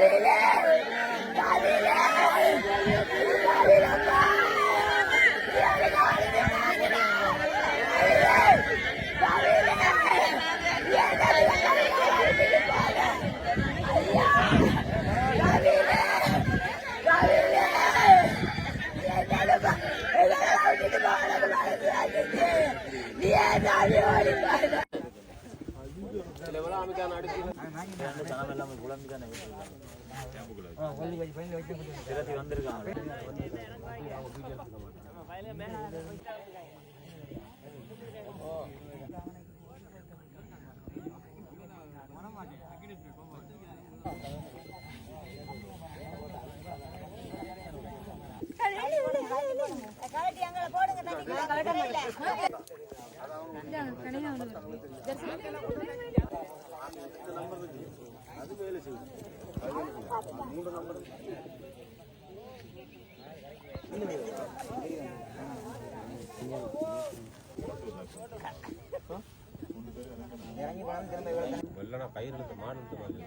Hallelujah. சாமிக்கான அடுத்து வந்திருக்காங்க கலட்டி அங்கே போடுங்க தண்ணி கலட்ட மாட்டேன் இல்லைன்னா கயிறு இழுத்து மாடு இழுத்து மாதிரி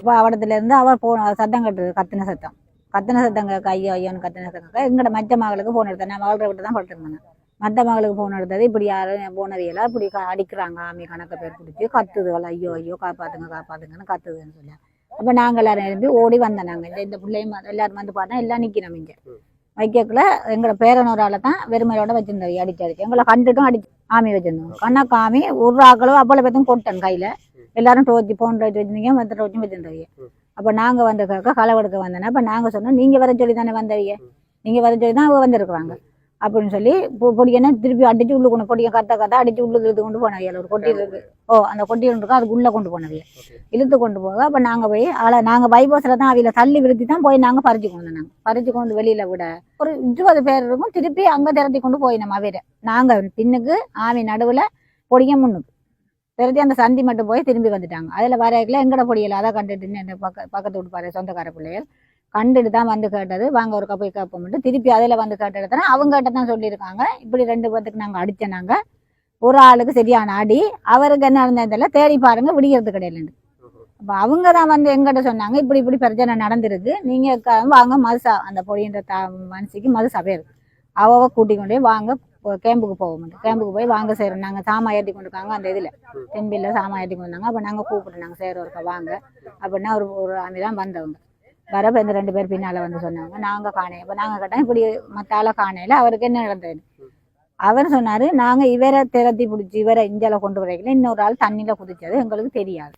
இப்போ அவடத்துல இருந்து அவ சத்தம் கட்டுது கத்தின சத்தம். கத்தின சத்தம் கேட்க ஐயோ ஐயோன்னு கத்தின சத்தம் கேட்க எங்கட மற்ற மகளுக்கு ஃபோன் எடுத்தேன். நான் மகளை விட்டு தான் படுத்திருந்தேன் மற்ற மகளுக்கு ஃபோன் எடுத்தது இப்படி யாரும் போனவையெல்லாம் இப்படி அடிக்கிறாங்க. ஆமி கணக்க பேர் பிடிச்சி கத்துதுவல ஐயோ ஐயோ காப்பாத்துங்க காப்பாத்துங்கன்னு கத்துதுன்னு சொல்லி. அப்போ நாங்கள் எல்லாரும் எழுப்பி ஓடி வந்தோம் நாங்கள் இந்த இந்த பிள்ளையும் எல்லாரும் வந்து பார்த்தா எல்லாம் நிற்கிறோம் இங்கே. வைக்கக்குள்ள எங்களை பேரனோரால தான் வெறுமையோட வச்சிருந்தோம் அடிச்சு அடிச்சு. எங்களை கண்டுட்டும் அடிச்சு ஆமி வச்சிருந்தோம். கண்ணா காமி ஒரு ஆக்களும் அவ்வளோ பேத்தும் கொட்டேன் கையில். எல்லாரும் டோச்சி போன் டோச்சி வச்சிருந்தீங்க மற்ற டோச்சும் வச்சிருந்தவங்க அப்போ நாங்கள் வந்த கேட்க களவெடுக்க வந்தோன்னா அப்போ நாங்கள் சொன்னோம் நீங்கள் வர சொல்லி தானே வந்தவங்க நீங்கள் வர சொல்லி தான் அவங்க வந்திருக்கிறாங்க. அப்படின்னு சொல்லி பொடியனை திருப்பி அடிச்சு உள்ளு கொண்டு பொடியை கத்த கத்த அடிச்சு உள்ளுக்கு இழுத்து கொண்டு போனவியல் ஒரு கொட்டி இருக்கு. ஓ அந்த கொட்டி இருக்கும் அதுக்கு உள்ளே கொண்டு போனவிய இழுத்து கொண்டு போக அப்போ நாங்கள் போய் ஆளை நாங்கள் பைபாஸில் தான் அவையில தள்ளி விடுத்தி தான் போய் நாங்கள் பறிச்சு கொண்டு வந்தோம் பறிச்சு கொண்டு வெளியில் விட. ஒரு இருபது பேர் இருக்கும் திருப்பி அங்கே திரட்டி கொண்டு போய் நம்ம அவையில நாங்கள் பின்னுக்கு ஆவி நடுவில் பொடிய முன்னுக்கு. பெருதி அந்த சந்தி மட்டும் போய் திரும்பி வந்துட்டாங்க. அதில் வரையில எங்கட பொடியில்? அதை கண்டுட்டுன்னு பக்க பக்கத்து வீட்டு சொந்தக்கார பிள்ளைகள் கண்டுட்டு தான் வந்து கேட்டது. வாங்க ஒரு போய் கேட்போம்ட்டு திருப்பி அதில் வந்து கேட்ட தானே அவங்க கிட்ட தான் சொல்லியிருக்காங்க. இப்படி ரெண்டு பேர்த்துக்கு நாங்கள் அடித்தோம் நாங்கள் ஒரு ஆளுக்கு சரியான அடி. அவருக்கு என்ன நடந்ததில்ல தேடி பாருங்க விடிகிறது கிடையாது அப்போ அவங்க தான் வந்து எங்கிட்ட சொன்னாங்க இப்படி இப்படி பிரச்சனை நடந்திருக்கு. நீங்கள் வாங்க மதுசா அந்த பொடின்ற த மனசுக்கு மதுசா பேர் அவ கூட்டி கொண்டு போய் வாங்க கேம்புக்கு கேம்புக்கு போவோம். கேம்புக்கு போய் வாங்க செய்கிறோம் நாங்கள் சாமா ஏற்றி கொண்டு இருக்காங்க அந்த இதில். தெம்பியில் சாமா ஏற்றி கொண்டு வந்தாங்க. அப்போ நாங்கள் கூப்பிட்டு நாங்கள் செய்கிற வாங்க. அப்படின்னா ஒரு ஒரு ஆமி தான் வந்தவங்க. வரப்ப இந்த ரெண்டு பேர் பின்னால் வந்து சொன்னாங்க. நாங்கள் காணையை இப்போ நாங்கள் கேட்டோம் இப்படி மற்றால காணையில் அவருக்கு என்ன நடந்தது அவர் சொன்னார் நாங்கள் இவரை திரத்தி பிடிச்சி இவரை இஞ்சால கொண்டு வரைக்கல. இன்னொரு ஆள் தண்ணியில் குதிச்சது எங்களுக்கு தெரியாது.